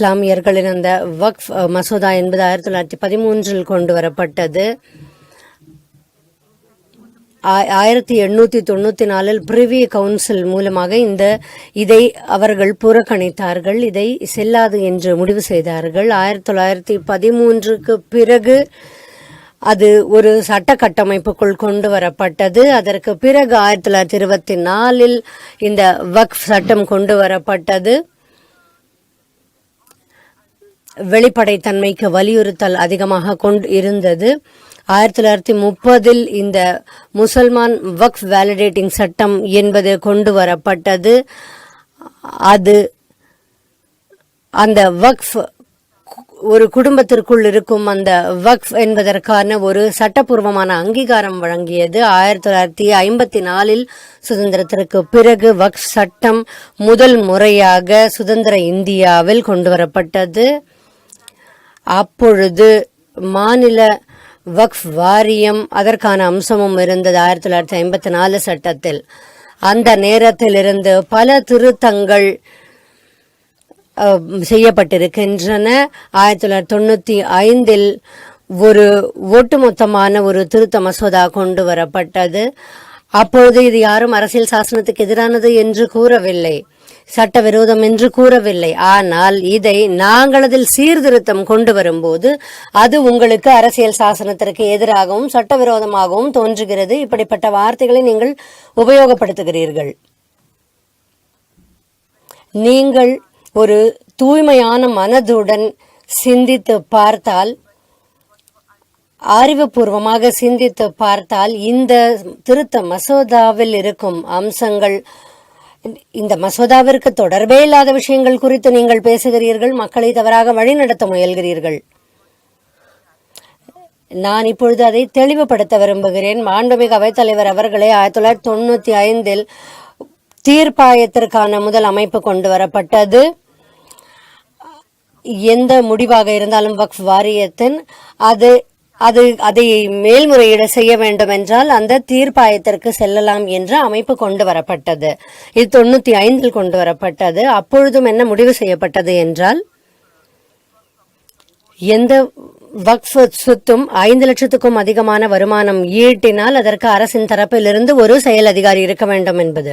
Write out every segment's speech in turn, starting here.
இஸ்லாமியர்களின் அந்த வக்ஃப் மசோதா என்பது ஆயிரத்தி தொள்ளாயிரத்தி பதிமூன்றில் கொண்டு வரப்பட்டது. ஆ- ஆயிரத்தி எண்ணூற்றி தொண்ணூற்றி நாலில் பிரிவி கவுன்சில் மூலமாக இந்த இதை அவர்கள் புறக்கணித்தார்கள். இதை செல்லாது என்று முடிவு செய்தார்கள். ஆயிரத்தி தொள்ளாயிரத்தி பதிமூன்றுக்கு பிறகு அது ஒரு சட்ட கட்டமைப்புக்குள் கொண்டு வரப்பட்டது. அதற்கு பிறகு ஆயிரத்தி தொள்ளாயிரத்தி இருபத்தி நாலில் இந்த வக்ஃப் சட்டம் கொண்டு வரப்பட்டது. வெளிப்படைத்தன்மைக்கு வலியுறுத்தல் அதிகமாக கொண்டு இருந்தது. ஆயிரத்தி தொள்ளாயிரத்தி முப்பதில் இந்த முசல்மான் வக்ஃப் வேலிடேட்டிங் சட்டம் என்பது கொண்டு வரப்பட்டது. அது அந்த வக்ஃப் ஒரு குடும்பத்திற்குள் இருக்கும் அந்த வக்ஃப் என்பதற்கான ஒரு சட்டப்பூர்வமான அங்கீகாரம் வழங்கியது. ஆயிரத்தி தொள்ளாயிரத்தி ஐம்பத்தி நாலில் சுதந்திரத்திற்கு பிறகு வக்ஃப் சட்டம் முதல் முறையாக சுதந்திர இந்தியாவில் கொண்டு வரப்பட்டது. அப்பொழுது மாநில வக்ஃப் வாரியம் அதற்கான அம்சமும் இருந்தது ஆயிரத்தி தொள்ளாயிரத்தி ஐம்பத்தி நாலு சட்டத்தில். அந்த நேரத்திலிருந்து பல திருத்தங்கள் செய்யப்பட்டிருக்கின்றன. ஆயிரத்தி தொள்ளாயிரத்தி தொண்ணூற்றி ஐந்தில் ஒரு ஒட்டுமொத்தமான ஒரு திருத்த மசோதா கொண்டு வரப்பட்டது. அப்பொழுது இது யாரும் அரசியல் சாசனத்துக்கு எதிரானது என்று கூறவில்லை. சட்டவிரோதம் என்று கூறவில்லை. ஆனால் இதை நாங்கள் அதில் சீர்திருத்தம் கொண்டு வரும்போது அது உங்களுக்கு அரசியல் சாசனத்திற்கு எதிராகவும் சட்டவிரோதமாகவும் தோன்றுகிறது. இப்படிப்பட்ட வார்த்தைகளை நீங்கள் உபயோகப்படுத்துகிறீர்கள். நீங்கள் ஒரு தூய்மையான மனதுடன் சிந்தித்து பார்த்தால் அறிவுபூர்வமாக சிந்தித்து பார்த்தால் இந்த திருத்த மசோதாவில் இருக்கும் அம்சங்கள் இந்த மசோதாவிற்கு தொடர்பே இல்லாத விஷயங்கள் குறித்து நீங்கள் பேசுகிறீர்கள் மக்களை தவறாக வழிநடத்த முயல்கிறீர்கள். நான் இப்பொழுது அதை தெளிவுபடுத்த விரும்புகிறேன். மாண்புமிகு அவைத்தலைவர் அவர்களே ஆயிரத்தி தொள்ளாயிரத்தி தொண்ணூத்தி ஐந்தில் தீர்ப்பாயத்திற்கான முதல் அமைப்பு கொண்டு வரப்பட்டது. எந்த முடிவாக இருந்தாலும் வக்ஃப் வாரியத்தின் அது அது அதை மேல்முறையீடு செய்ய வேண்டும் என்றால் அந்த தீர்ப்பாயத்திற்கு செல்லலாம் என்ற அமைப்பு கொண்டு வரப்பட்டது. இது தொண்ணூத்தி ஐந்தில் கொண்டு வரப்பட்டது. அப்பொழுதும் என்ன முடிவு செய்யப்பட்டது என்றால் எந்த வக்ஃப் சொத்தும் ஐந்து லட்சத்துக்கும் அதிகமான வருமானம் ஈட்டினால் அதற்கு அரசின் தரப்பிலிருந்து ஒரு செயல் அதிகாரி இருக்க வேண்டும் என்பது.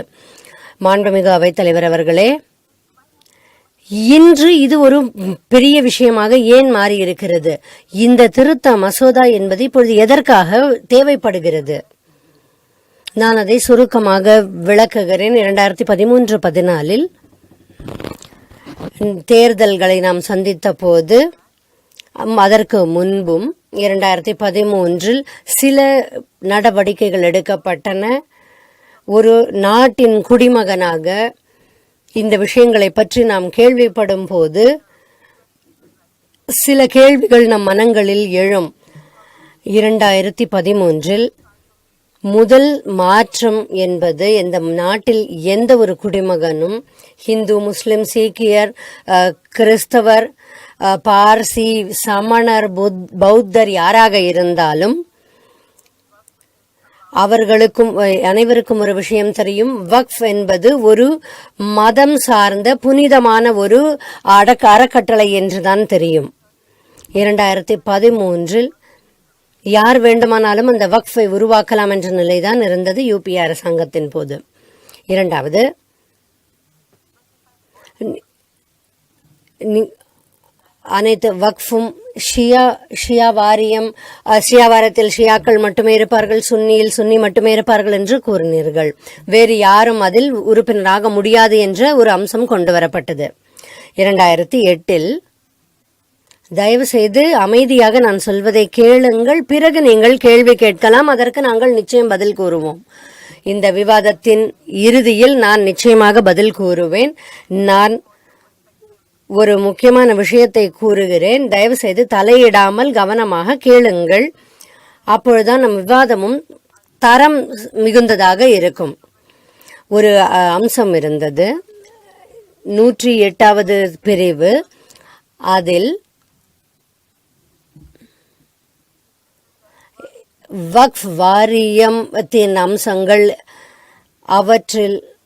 மாண்புமிகு அவைத்தலைவர் அவர்களே இன்று இது ஒரு பெரிய விஷயமாக ஏன் மாறி இருக்கிறது இந்த திருத்த மசோதா என்பது இப்பொழுது எதற்காக தேவைப்படுகிறது? நான் அதை சுருக்கமாக விளக்குகிறேன். இரண்டாயிரத்தி பதிமூன்று பதினாலில் தேர்தல்களை நாம் சந்தித்த போது அதற்கு முன்பும் இரண்டாயிரத்தி பதிமூன்றில் சில நடவடிக்கைகள் எடுக்கப்பட்டன. ஒரு நாட்டின் குடிமகனாக இந்த விஷயங்களை பற்றி நாம் கேள்விப்படும் போது சில கேள்விகள் நம் மனங்களில் எழும். இரண்டாயிரத்தி பதிமூன்றில் முதல் மாற்றம் என்பது இந்த நாட்டில் எந்த ஒரு குடிமகனும் ஹிந்து முஸ்லிம் சீக்கியர் கிறிஸ்தவர் பார்சி சமணர் புத்- பௌத்தர் யாராக இருந்தாலும் அவர்களுக்கும் அனைவருக்கும் ஒரு விஷயம் தெரியும். வக்ஃப் என்பது ஒரு மதம் சார்ந்த புனிதமான ஒரு அடக்க அறக்கட்டளை என்றுதான் தெரியும். இரண்டாயிரத்தி பதிமூன்றில் யார் வேண்டுமானாலும் அந்த வக்ஃபை உருவாக்கலாம் என்ற நிலைதான் இருந்தது யூபிஏ அரசாங்கத்தின் போது. இரண்டாவது அனைத்து வக்ஃபும் ஷியா ஷியா வாரியம் ஷியா வாரத்தில் ஷியாக்கள் மட்டுமே இருப்பார்கள் சுன்னியில் சுன்னி மட்டுமே இருப்பார்கள் என்று கூறினீர்கள். வேறு யாரும் அதில் உறுப்பினராக முடியாது என்ற ஒரு அம்சம் கொண்டு வரப்பட்டது. இரண்டாயிரத்தி எட்டில் தயவு செய்து அமைதியாக நான் சொல்வதை கேளுங்கள் பிறகு நீங்கள் கேள்வி கேட்கலாம் அதற்கு நாங்கள் நிச்சயம் பதில் கூறுவோம். இந்த விவாதத்தின் இறுதியில் நான் நிச்சயமாக பதில் கூறுவேன். நான் ஒரு முக்கியமான விஷயத்தை கூறுகிறேன். தயவு செய்து தலையிடாமல் கவனமாக கேளுங்கள். அப்பொழுதுதான் நம் விவாதமும் தரம் மிகுந்ததாக இருக்கும். ஒரு அம்சம் இருந்தது. நூற்றி எட்டாவது பிரிவு. அதில் வக்ஃப் வாரியத்தின் அம்சங்கள் அவற்றில்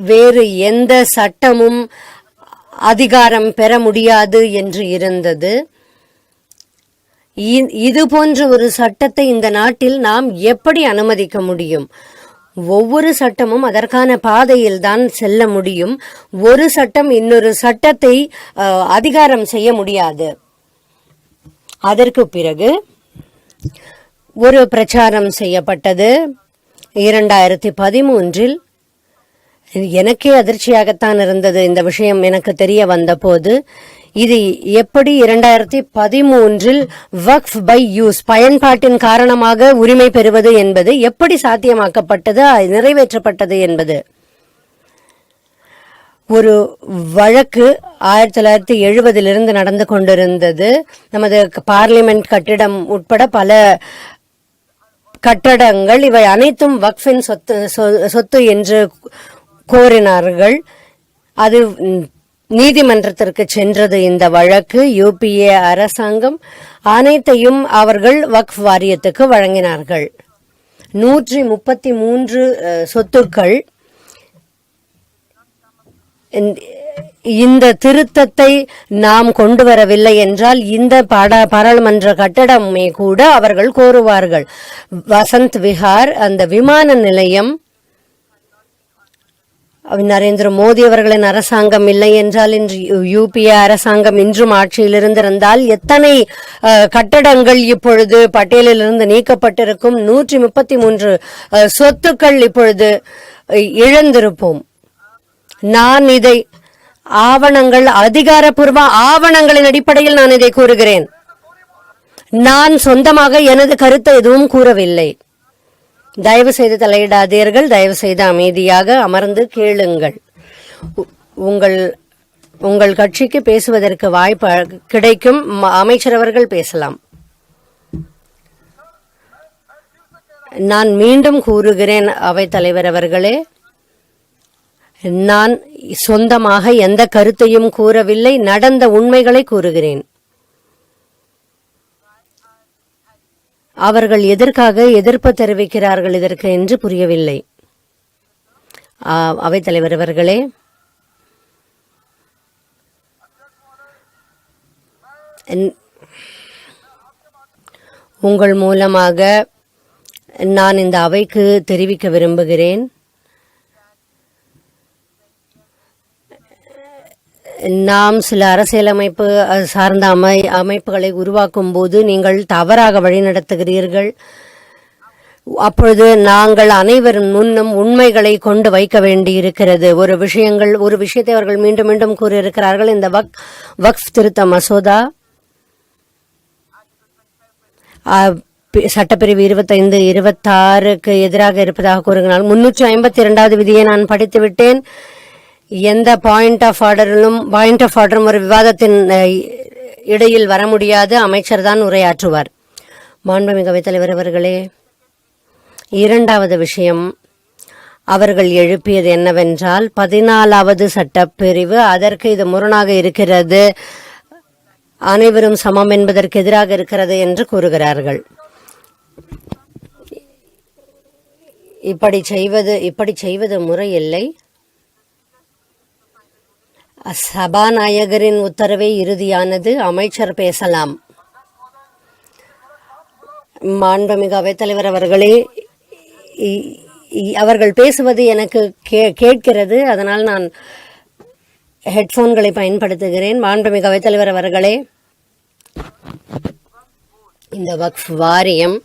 வேறு எந்த சட்டமும் அதிகாரம் பெற முடியாது என்று இருந்தது. இ- இது போன்ற ஒரு சட்டத்தை இந்த நாட்டில் நாம் எப்படி அனுமதிக்க முடியும்? ஒவ்வொரு சட்டமும் அதற்கான பாதையில் தான் செல்ல முடியும். ஒரு சட்டம் இன்னொரு சட்டத்தை அதிகாரம் செய்ய முடியாது. அதற்கு பிறகு ஒரு பிரச்சாரம் செய்யப்பட்டது. இரண்டாயிரத்தி பதிமூன்றில் எனக்கே அதிர்ச்சியாகத்தான் இருந்தது இந்த விஷயம் எனக்கு தெரிய வந்தபோது. இது எப்படி இரண்டாயிரத்தி பதிமூன்றில் வக்ஃப் பை யூஸ் பயன்பாட்டின் காரணமாக உரிமை பெறுவது என்பது எப்படி சாத்தியமாக்கப்பட்டது நிறைவேற்றப்பட்டது என்பது. ஒரு வழக்கு ஆயிரத்தி தொள்ளாயிரத்தி எழுபதிலிருந்து நடந்து கொண்டிருந்தது. நமது பார்லிமெண்ட் கட்டிடம் உட்பட பல கட்டடங்கள் இவை அனைத்தும் வக்ஃபின் சொத்து சொ- சொத்து என்று கோரினார்கள். அது நீதிமன்றத்திற்கு சென்றது இந்த வழக்கு. யூபிஏ அரசாங்கம் அனைத்தையும் அவர்கள் வக்ஃப் வாரியத்துக்கு வழங்கினார்கள். நூற்றி முப்பத்தி மூன்று சொத்துக்கள் இந்த- திருத்தத்தை நாம் கொண்டு வரவில்லை என்றால் இந்த பாட பாராளுமன்ற கட்டடமே கூட அவர்கள் கோருவார்கள். வசந்த் விஹார் அந்த விமான நிலையம் நரேந்திர மோடி அவர்களின் அரசாங்கம் இல்லை என்றால் இன்று யூபிஏ அரசாங்கம் இன்றும் ஆட்சியில் இருந்திருந்தால் எத்தனை கட்டடங்கள் இப்பொழுது பட்டியலிலிருந்து நீக்கப்பட்டிருக்கும்? நூற்றி முப்பத்தி மூன்று சொத்துக்கள் இப்பொழுது இழந்திருப்போம். நான் இதை ஆவணங்கள் அதிகாரப்பூர்வ ஆவணங்களின் அடிப்படையில் நான் இதை கூறுகிறேன். நான் சொந்தமாக எனது கருத்தை எதுவும் கூறவில்லை. தயவு செய்து தலையிடாதீர்கள். தயவு செய்து அமைதியாக அமர்ந்து கேளுங்கள். உ- உங்கள் உங்கள் கட்சிக்கு பேசுவதற்கு வாய்ப்பு கிடைக்கும். ம- பேசலாம். நான் மீண்டும் கூறுகிறேன் அவைத்தலைவர் அவர்களே. நான் சொந்தமாக எந்த கருத்தையும் கூறவில்லை. நடந்த உண்மைகளை கூறுகிறேன். அவர்கள் எதற்காக எதிர்ப்பு தெரிவிக்கிறார்கள் இதற்கு என்று புரியவில்லை. அவைத்தலைவர் அவர்களே. உங்கள் மூலமாக நான் இந்த அவைக்கு தெரிவிக்க விரும்புகிறேன். நாம் சில அரசியலமைப்பு சார்ந்த அமை அமைப்புகளை உருவாக்கும் போது நீங்கள் தவறாக வழிநடத்துகிறீர்கள் அப்பொழுது நாங்கள் அனைவரும் முன்னும் உண்மைகளை கொண்டு வைக்க வேண்டியிருக்கிறது. ஒரு விஷயங்கள் ஒரு விஷயத்தை அவர்கள் மீண்டும் மீண்டும் கூறியிருக்கிறார்கள். இந்த வக் வக்ஃப் திருத்த மசோதா. பி- சட்டப்பிரிவு இருபத்தைந்து இருபத்தாறுக்கு எதிராக இருப்பதாக கூறுகிறார் முன்னூற்றி ஐம்பத்தி இரண்டாவது விதியை நான் படித்து விட்டேன் எந்த பாயிண்ட் ஆஃப் ஆர்டரிலும் பாயிண்ட் ஆஃப் ஆர்டரும் ஒரு விவாதத்தின் இடையில் வர முடியாது. அமைச்சர் தான் உரையாற்றுவார். மாண்புமிகு அவைத்தலைவர் அவர்களே இரண்டாவது விஷயம் அவர்கள் எழுப்பியது என்னவென்றால் பதினாலாவது சட்டப்பிரிவு அதற்கு இது முரணாக இருக்கிறது. அனைவரும் சமம் என்பதற்கு எதிராக இருக்கிறது என்று கூறுகிறார்கள். இப்படி செய்வது இப்படி செய்வது முறையில்லை சபாநாயகரின் உத்தரவே இறுதியானது. அமைச்சர் பேசலாம். மாண்புமிகு அவைத்தலைவர் அவர்களே இ- அவர்கள் பேசுவது எனக்கு கே- கேட்கிறது. அதனால் நான் ஹெட்ஃபோன்களை பயன்படுத்துகிறேன். மாண்புமிகு அவைத்தலைவர் அவர்களே இந்த வக்ஃப் வாரியம்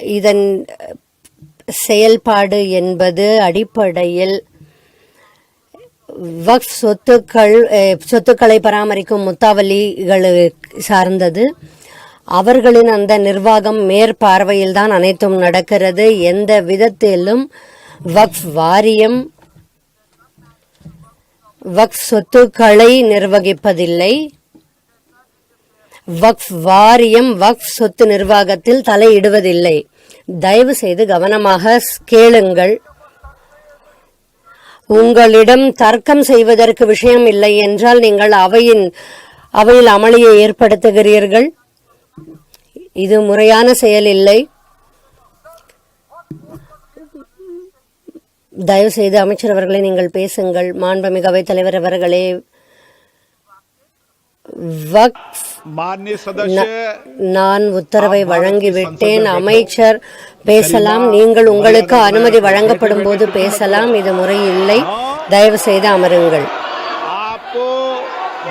இதன் செயல்பாடு என்பது அடிப்படையில் வக்ஃப் சொத்துக்கள் சொத்துக்களை பராமரிக்கும் முத்தாவலிகள் சார்ந்தது. அவர்களின் அந்த நிர்வாகம் மேற்பார்வையில் தான் அனைத்தும் நடக்கிறது. எந்த விதத்திலும் வக்ஃப் வாரியம் வக்ஃப் சொத்துக்களை நிர்வகிப்பதில்லை. வக்ஃப் வாரியம் வக்ஃப் சொத்து நிர்வாகத்தில் தலையிடுவதில்லை. தயவு செய்து கவனமாக கேளுங்கள். உங்களிடம் தர்க்கம் செய்வதற்கு விஷயம் இல்லை என்றால் நீங்கள் அவையின் அவையில் அமளியை ஏற்படுத்துகிறீர்கள். இது முறையான செயல் இல்லை. தயவு செய்து அமைச்சர் அவர்களை நீங்கள் பேசுங்கள். மாண்புமிகு அவைத் தலைவர் அவர்களே வக்ஃப் माननीय सदस्य நான் உத்தரவை வழங்கிவிட்டேன் அமைச்சர் பேசலாம் நீங்கள் உங்களுக்கு அனுமதி வழங்கப்படும் போது பேசலாம் இது முறையில்லை தயவு செய்து அமருங்கள் आपको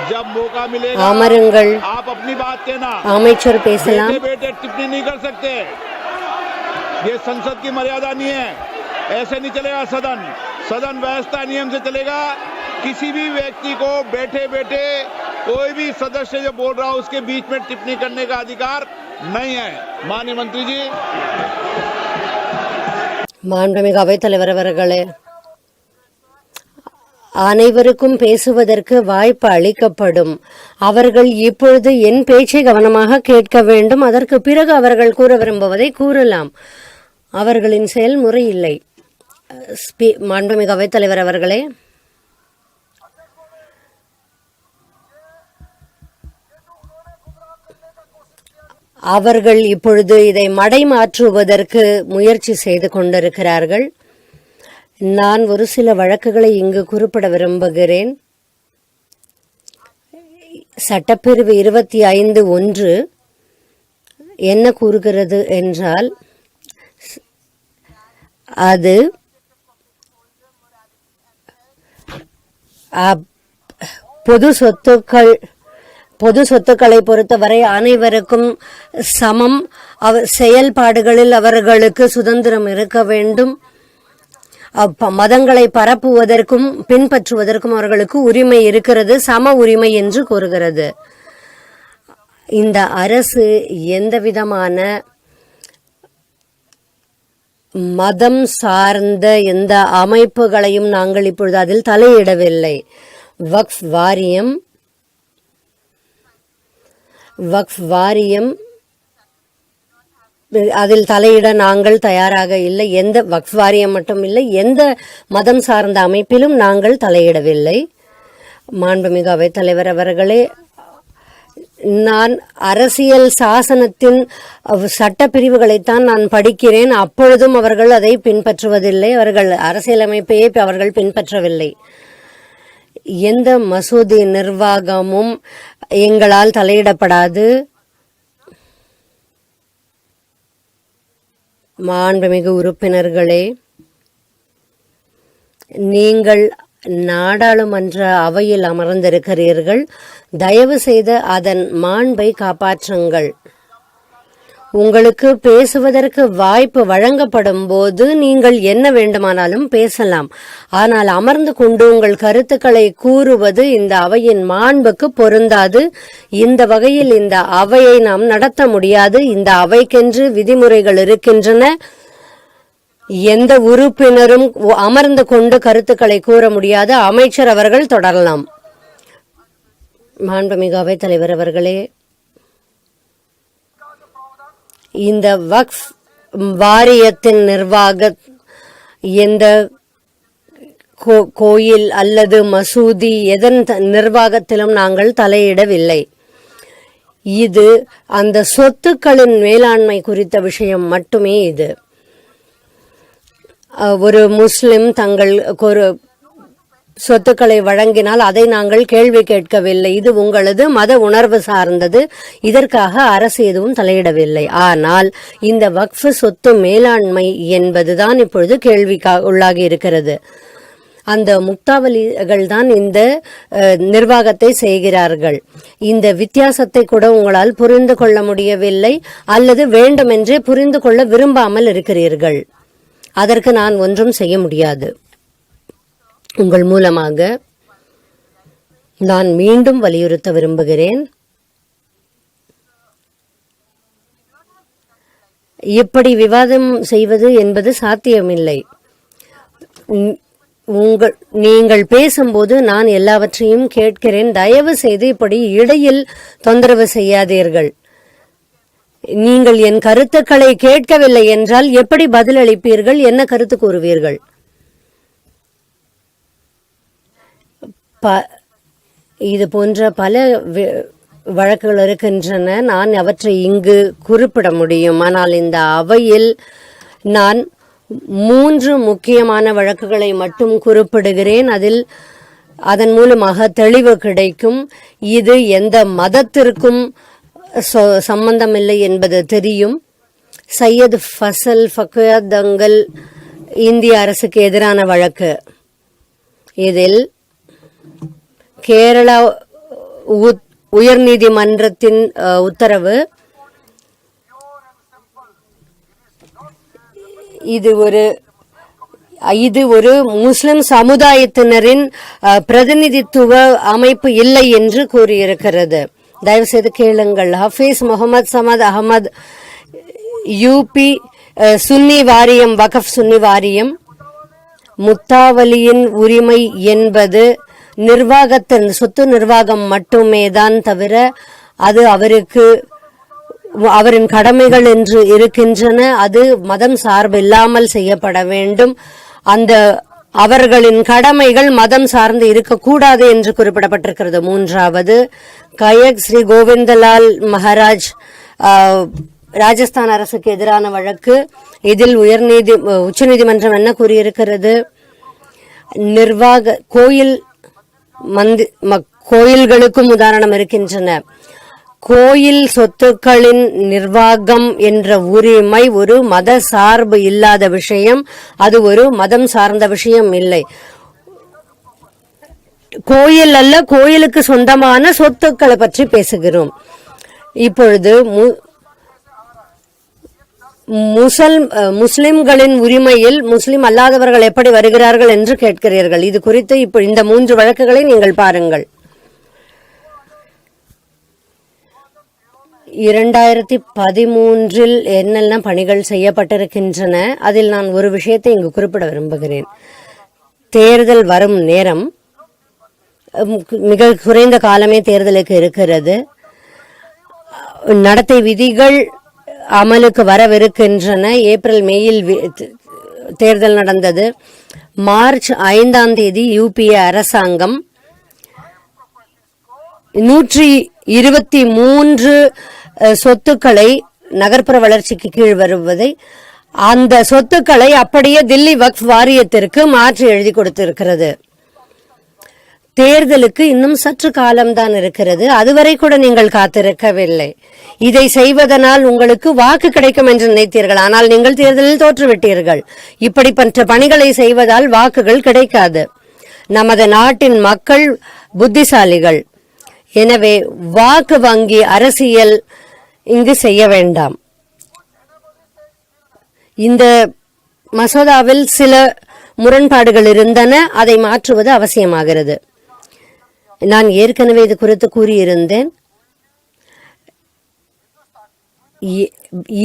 जब मौका मिलेगा அமருங்கள் आप अपनी बात कहना அமைச்சர் பேசலாம் बेटे बेटे टिप्पणी नहीं कर सकते ये संसद की मर्यादा नहीं है ऐसे नहीं चलेगा सदन सदन व्यवस्था नियम से चलेगा किसी भी व्यक्ति को बैठे बैठे कोई भी सदस्य जो बोल रहा हो उसके बीच में टिप्पणी करने का अधिकार नहीं है माननीय मंत्री जी மாண்புமிகு அவைத் தலைவர் அவர்களே அனைவருக்கும் பேசுவதற்கு வாய்ப்பு அளிக்கப்படும் அவர்கள் இப்பொழுது என் பேச்சை கவனமாக கேட்க வேண்டும் அதற்கு பிறகு அவர்கள் கூற விரும்புவதை கூறலாம் அவர்களின் செயல்முறை இல்லை ஸ்பீ- மாண்புமிகு அவைத் தலைவர் அவர்களே அவர்கள் இப்பொழுது இதை மடைமாற்றுவதற்கு முயற்சி செய்து கொண்டிருக்கிறார்கள். நான் ஒரு சில வழக்குகளை இங்கு குறிப்பிட விரும்புகிறேன். சட்டப்பிரிவு இருபத்தி ஐந்து ஒன்று என்ன கூறுகிறது என்றால் அது அப்- பொது சொத்துக்கள் பொது சொத்துக்களை பொறுத்தவரை அனைவருக்கும் சமம். அவ செயல்பாடுகளில் அவர்களுக்கு சுதந்திரம் இருக்க வேண்டும். மதங்களை பரப்புவதற்கும் பின்பற்றுவதற்கும் அவர்களுக்கு உரிமை இருக்கிறது சம உரிமை என்று கூறுகிறது. இந்த அரசு எந்த விதமான மதம் சார்ந்த எந்த அமைப்புகளையும் நாங்கள் இப்பொழுது அதில் தலையிடவில்லை. வக்ஃப் வாரியம் வக்ஃப் வாரியம். அதில் தலையிட நாங்கள் தயாராக இல்லை. எந்த வக்ஃப் வாரியம் மட்டும் இல்லை. எந்த மதம் சார்ந்த அமைப்பிலும் நாங்கள் தலையிடவில்லை. மாண்புமிகு அவைத்தலைவர் அவர்களே நான் அரசியல் சாசனத்தின் அவ்- சட்டப்பிரிவுகளைத்தான் நான் படிக்கிறேன். அப்பொழுதும் அவர்கள் அதை பின்பற்றுவதில்லை. அவர்கள் அரசியலமைப்பையே அவர்கள் பின்பற்றவில்லை. எந்த மசூதி நிர்வாகமும் எங்களால் தலையிடப்படாது. மாண்புமிகு உறுப்பினர்களே நீங்கள் நாடாளுமன்ற அவையில் அமர்ந்திருக்கிறீர்கள். தயவு செய்து அதன் மாண்பை காப்பாற்றுங்கள். உங்களுக்கு பேசுவதற்கு வாய்ப்பு வழங்கப்படும் போது நீங்கள் என்ன வேண்டுமானாலும் பேசலாம். ஆனால் அமர்ந்து கொண்டு உங்கள் கருத்துக்களை கூறுவது இந்த அவையின் மாண்புக்கு பொருந்தாது. இந்த வகையில் இந்த அவையை நாம் நடத்த முடியாது. இந்த அவைக்கென்று விதிமுறைகள் இருக்கின்றன. எந்த உறுப்பினரும் அமர்ந்து கொண்டு கருத்துக்களை கூற முடியாது. அமைச்சர் அவர்கள் தொடரலாம். மாண்புமிகு அவைத்தலைவர் அவர்களே இந்த வக்ஃப் வாரியத்தின் நிர்வாக எந்த கோ- கோயில் அல்லது மசூதி எதன் நிர்வாகத்திலும் நாங்கள் தலையிடவில்லை. இது அந்த சொத்துக்களின் மேலாண்மை குறித்த விஷயம் மட்டுமே இது. ஒரு முஸ்லிம் தங்கள் ஒரு சொத்துக்களை வழங்கினால் அதை நாங்கள் கேள்வி கேட்கவில்லை. இது உங்களது மத உணர்வு சார்ந்தது. இதற்காக அரசு எதுவும் தலையிடவில்லை. ஆனால் இந்த வக்ஃப் சொத்து மேலாண்மை என்பதுதான் இப்பொழுது கேள்விக்கா உள்ளாகி இருக்கிறது. அந்த முக்தாவலிகள் தான் இந்த நிர்வாகத்தை செய்கிறார்கள். இந்த வித்தியாசத்தை கூட உங்களால் புரிந்து கொள்ள முடியவில்லை. அல்லது வேண்டுமென்றே புரிந்து கொள்ள விரும்பாமல் இருக்கிறீர்கள். அதற்கு நான் ஒன்றும் செய்ய முடியாது. உங்கள் மூலமாக நான் மீண்டும் வலியுறுத்த விரும்புகிறேன். இப்படி விவாதம் செய்வது என்பது சாத்தியமில்லை. உங்கள் நீங்கள் பேசும்போது நான் எல்லாவற்றையும் கேட்கிறேன். தயவு செய்து இப்படி இடையில் தொந்தரவு செய்யாதீர்கள். நீங்கள் என் கருத்துக்களை கேட்கவில்லை என்றால் எப்படி பதிலளிப்பீர்கள்? என்ன கருத்து கூறுவீர்கள்? ப இது போன்ற பல வழக்குகள் இருக்கின்றன. நான் அவற்றை இங்கு குறிப்பிட முடியும். ஆனால் இந்த அவையில் நான் மூன்று முக்கியமான வழக்குகளை மட்டும் குறிப்பிடுகிறேன். அதில் அதன் மூலமாக தெளிவு கிடைக்கும். இது எந்த மதத்திற்கும் சம்பந்தமில்லை என்பது தெரியும். சையத் ஃபசல் ஃபக்குயா தங்கல் இந்திய அரசுக்கு எதிரான வழக்கு. இதில் கேரளா உத்- உயர்நீதிமன்றத்தின் உத்தரவு. இது ஒரு இது ஒரு முஸ்லிம் சமுதாயத்தினரின் பிரதிநிதித்துவ அமைப்பு இல்லை என்று கூறியிருக்கிறது. தயவு செய்து கேளுங்கள். ஹஃபீஸ் முகமது சமத் அகமது யூபி சுன்னி வாரியம் வகஃப் சுன்னி வாரியம். முத்தாவலியின் உரிமை என்பது நிர்வாகத்தின் சொத்து நிர்வாகம் மட்டுமே தான் தவிர அது அவருக்கு அவரின் கடமைகள் என்று இருக்கின்றன. அது மதம் சார்பு இல்லாமல் செய்யப்பட வேண்டும். அந்த அவர்களின் கடமைகள் மதம் சார்ந்து இருக்கக்கூடாது என்று குறிப்பிடப்பட்டிருக்கிறது. மூன்றாவது கயக் ஸ்ரீ கோவிந்தலால் மகாராஜ் ராஜஸ்தான் அரசுக்கு எதிரான வழக்கு. இதில் உயர்நீதி உச்சநீதிமன்றம் என்ன கூறியிருக்கிறது? நிர்வாக கோயில் மந்தி கோயில்களுக்கும் உதாரணம் இருக்கின்றன. கோயில் சொத்துக்களின் நிர்வாகம் என்ற உரிமை ஒரு மத சார்பு இல்லாத விஷயம் அது ஒரு மதம் சார்ந்த விஷயம் இல்லை. கோயில் அல்ல கோயிலுக்கு சொந்தமான சொத்துக்களை பற்றி பேசுகிறோம். இப்பொழுது மு- முசல் முஸ்லிம்களின் உரிமையில் முஸ்லிம் அல்லாதவர்கள் எப்படி வருகிறார்கள் என்று கேட்கிறீர்கள். இது குறித்து இப்போ இந்த மூன்று வழக்குகளை நீங்கள் பாருங்கள். இரண்டாயிரத்தி பதிமூன்றில் என்னெல்லாம் பணிகள் செய்யப்பட்டிருக்கின்றன அதில் நான் ஒரு விஷயத்தை இங்கு குறிப்பிட விரும்புகிறேன். தேர்தல் வரும் நேரம் மிக குறைந்த காலமே தேர்தலுக்கு இருக்கிறது. நடத்தை விதிகள் அமலுக்கு வரவிருக்கின்றன. ஏப்ரல் மேயில் வி- தேர்தல் நடந்தது. மார்ச் ஐந்தாம் தேதி யூபிஏ அரசாங்கம் நூற்றி இருபத்தி மூன்று சொத்துக்களை நகர்ப்புற வளர்ச்சிக்கு கீழ் வருவதை அந்த சொத்துக்களை அப்படியே தில்லி வக்ஃப் வாரியத்திற்கு மாற்றி எழுதி கொடுத்திருக்கிறது. தேர்தலுக்கு இன்னும் சற்று காலம்தான் இருக்கிறது. அதுவரை கூட நீங்கள் காத்திருக்கவில்லை. இதை செய்வதனால் உங்களுக்கு வாக்கு கிடைக்கும் என்று நினைத்தீர்கள். ஆனால் நீங்கள் தேர்தலில் தோற்றுவிட்டீர்கள். இப்படிப்பட்ட பணிகளை செய்வதால் வாக்குகள் கிடைக்காது. நமது நாட்டின் மக்கள் புத்திசாலிகள். எனவே வாக்கு வங்கி அரசியல் இங்கு செய்ய வேண்டாம். இந்த மசோதாவில் சில முரண்பாடுகள் இருந்தன. அதை மாற்றுவது அவசியமாகிறது. நான் ஏற்கனவே இது குறித்து கூறியிருந்தேன்.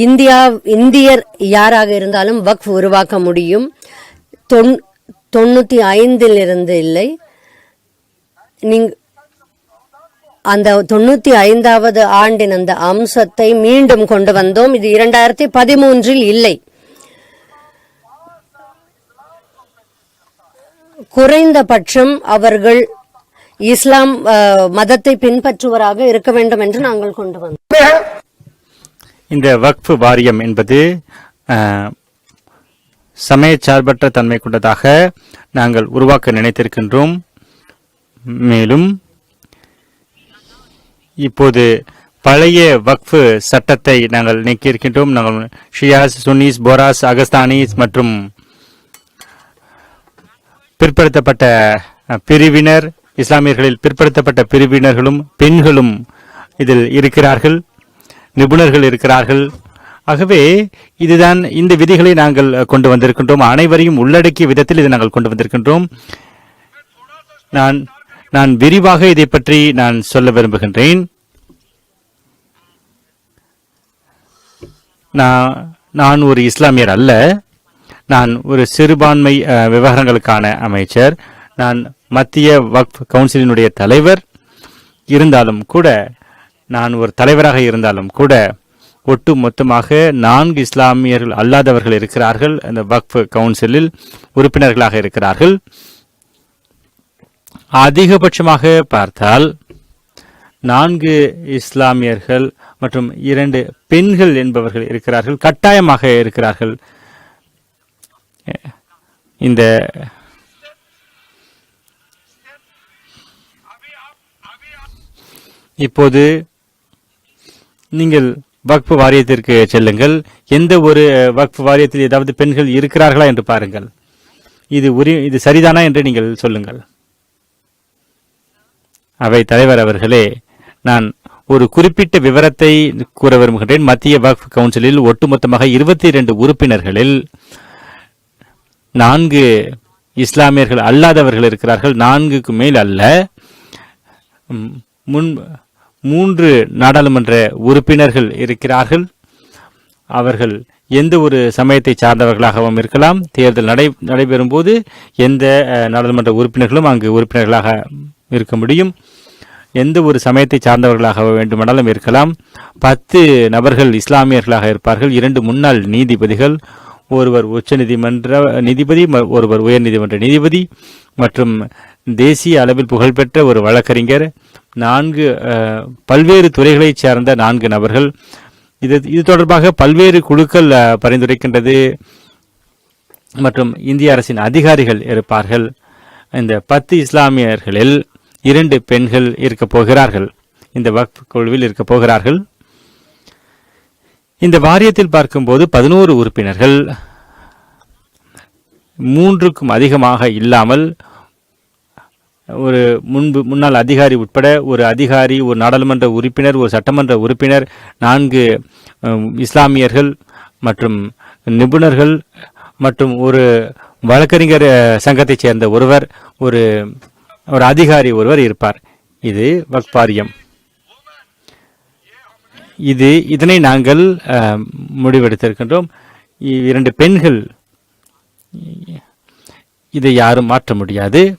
இந்தியா இந்தியர் யாராக இருந்தாலும் வக்ஃப் உருவாக்க முடியும். தொன் தொண்ணூற்றி ஐந்தில் இருந்து இல்லை. நீங்க அந்த தொண்ணூத்தி ஐந்தாவது ஆண்டின் அந்த அம்சத்தை மீண்டும் கொண்டு வந்தோம். இது இரண்டாயிரத்தி பதிமூன்றில் இல்லை. குறைந்தபட்சம் அவர்கள் இஸ்லாம் மதத்தை பின்பற்றுவராக இருக்க வேண்டும் என்று நாங்கள் கொண்டு வந்தோம். இந்த வக்ஃப் வாரியம் என்பது சமய சமயச்சார்பற்ற தன்மை கொண்டதாக நாங்கள் உருவாக்க நினைத்திருக்கின்றோம். மேலும் இப்போது பழைய வக்ஃபு சட்டத்தை நாங்கள் நீக்கியிருக்கின்றோம். நாங்கள் ஷியாஸ் சுன்னீஸ் போராஸ் அகஸ்தானிஸ் மற்றும் பிற்படுத்தப்பட்ட பிரிவினர் இஸ்லாமியர்களில் பிற்படுத்தப்பட்ட பிரிவினர்களும் பெண்களும் இதில் இருக்கிறார்கள் நிபுணர்கள் இருக்கிறார்கள். ஆகவே இதுதான் இந்த விதிகளை நாங்கள் கொண்டு வந்திருக்கின்றோம். அனைவரையும் உள்ளடக்கிய விதத்தில் இதை நாங்கள் கொண்டு வந்திருக்கின்றோம். நான் நான் விரிவாக இதை பற்றி நான் சொல்ல விரும்புகின்றேன். நான் நான் ஒரு இஸ்லாமியர் அல்ல. நான் ஒரு சிறுபான்மை விவகாரங்களுக்கான அமைச்சர். நான் மத்திய வக்ஃப் கவுன்சிலினுடைய தலைவர் இருந்தாலும் கூட நான் ஒரு தலைவராக இருந்தாலும் கூட ஒட்டு மொத்தமாக நான்கு இஸ்லாமியர்கள் அல்லாதவர்கள் இருக்கிறார்கள். அந்த வக்ஃப் கவுன்சிலில் உறுப்பினர்களாக இருக்கிறார்கள். அதிகபட்சமாக பார்த்தால் நான்கு இஸ்லாமியர்கள் மற்றும் இரண்டு பெண்கள் என்பவர்கள் இருக்கிறார்கள். கட்டாயமாக இருக்கிறார்கள். இந்த இப்போது நீங்கள் வக்ஃபு வாரியத்திற்கு செல்லுங்கள். எந்த ஒரு வக்ஃபு வாரியத்தில் ஏதாவது பெண்கள் இருக்கிறார்களா என்று பாருங்கள். இது உரி இது சரிதானா என்று நீங்கள் சொல்லுங்கள். அவை தலைவர் அவர்களே நான் ஒரு குறிப்பிட்ட விவரத்தை கூற விரும்புகின்றேன். மத்திய வக்ஃப் கவுன்சிலில் ஒட்டுமொத்தமாக இருபத்தி இரண்டு உறுப்பினர்களில் நான்கு இஸ்லாமியர்கள் அல்லாதவர்கள் இருக்கிறார்கள். நான்குக்கு மேல் அல்ல. ம், முன் மூன்று நாடாளுமன்ற உறுப்பினர்கள் இருக்கிறார்கள். அவர்கள் எந்த ஒரு சமயத்தை சார்ந்தவர்களாகவும் இருக்கலாம். தேர்தல் நடை நடைபெறும் போது எந்த நாடாளுமன்ற உறுப்பினர்களும் அங்கு உறுப்பினர்களாக இருக்க முடியும். எந்த ஒரு சமயத்தை சார்ந்தவர்களாக வேண்டுமானாலும் இருக்கலாம். பத்து நபர்கள் இஸ்லாமியர்களாக இருப்பார்கள். இரண்டு முன்னாள் நீதிபதிகள் ஒருவர் உச்சநீதிமன்ற நீதிபதி ம- ஒருவர் உயர்நீதிமன்ற நீதிபதி மற்றும் தேசிய அளவில் புகழ்பெற்ற ஒரு வழக்கறிஞர் நான்கு பல்வேறு துறைகளைச் சேர்ந்த நான்கு நபர்கள். இது இது தொடர்பாக பல்வேறு குழுக்கள் பரிந்துரைக்கின்றது. மற்றும் இந்திய அரசின் அதிகாரிகள் இருப்பார்கள். இந்த பத்து இஸ்லாமியர்களில் இரண்டு பெண்கள் இருக்கப் போகிறார்கள். இந்த வக்ஃப் குழுவில் இருக்கப் போகிறார்கள். இந்த வாரியத்தில் பார்க்கும்போது பதினோரு உறுப்பினர்கள். மூன்றுக்கும் அதிகமாக இல்லாமல் ஒரு முன்பு முன்னாள் அதிகாரி உட்பட ஒரு அதிகாரி ஒரு நாடாளுமன்ற உறுப்பினர் ஒரு சட்டமன்ற உறுப்பினர் நான்கு இஸ்லாமியர்கள் மற்றும் நிபுணர்கள் மற்றும் ஒரு வழக்கறிஞர் சங்கத்தைச் சேர்ந்த ஒருவர் ஒரு ஒரு அதிகாரி ஒருவர் இருப்பார். இது வக்பாரியம். இது இதனை நாங்கள் முடிவெடுத்திருக்கின்றோம். இ- இரண்டு பெண்கள் இதை யாரும் மாற்ற முடியாது.